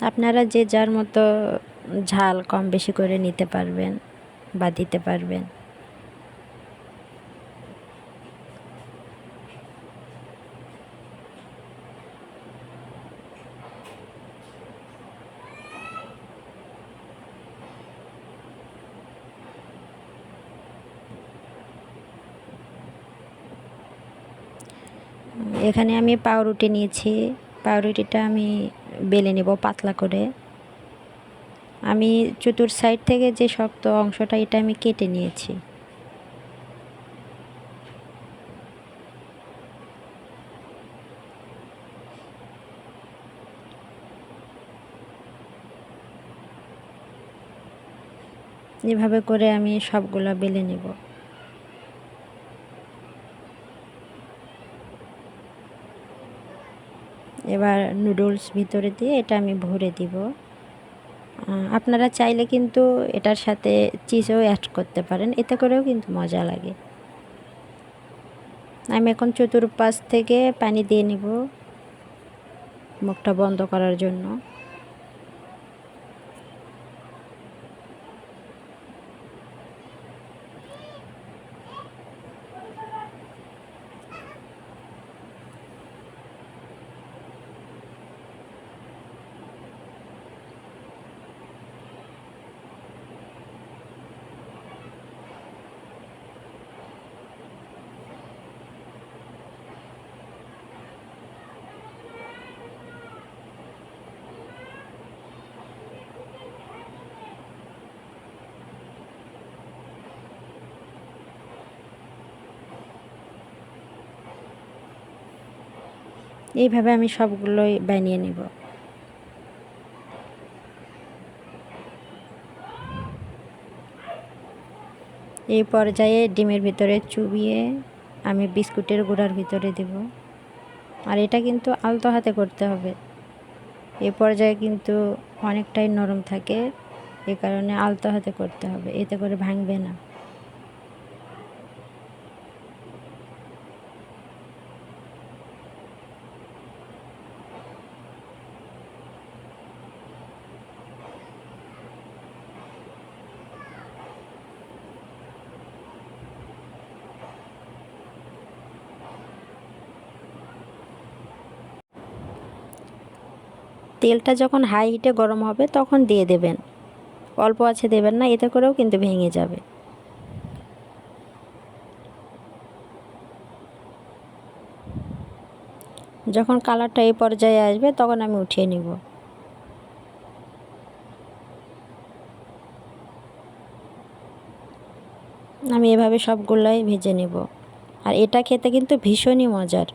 আপনারা যে যার মতো ঝাল কম বেশি করে নিতে পারবেন বা দিতে পারবেন। এখানে আমি পাউরুটি নিয়েছি। পাউরুটিটা আমি বেলে নেব পাতলা করে। আমি চতুর সাইড থেকে যে শক্ত অংশটা, এটা আমি কেটে নিয়েছি। এভাবে করে আমি সবগুলো বেলে নেব। এবার নুডলস ভিতরে দিয়ে এটা আমি ভরে দিব। আপনারা চাইলে কিন্তু এটার সাথে চিজও অ্যাড করতে পারেন, এতে করেও কিন্তু মজা লাগে। আমি এখন চতুর্পাশ থেকে পানি দিয়ে নিব, মুখটা বন্ধ করার জন্য। এইভাবে আমি সবগুলোই বানিয়ে নেব। এই পর্যায়ে ডিমের ভিতরে চুবিয়ে আমি বিস্কুটের গুঁড়ার ভিতরে দেব। আর এটা কিন্তু আলতো হাতে করতে হবে। এই পর্যায়ে কিন্তু অনেকটাই নরম থাকে। এ কারণে আলতো হাতে করতে হবে। এতে করে ভাঙবে না। তেলটা যখন হাই হিটে গরম হবে, তখন দিয়ে দেবেন। অল্প আছে দেবেন না, এতে করেও কিন্তু ভেঙে যাবে। যখন কালারটা এই পর্যায়ে আসবে, তখন আমি উঠিয়ে নিব। আমি এভাবে সবগুলাই ভেজে নেব। আর এটা খেতে কিন্তু ভীষণই মজার।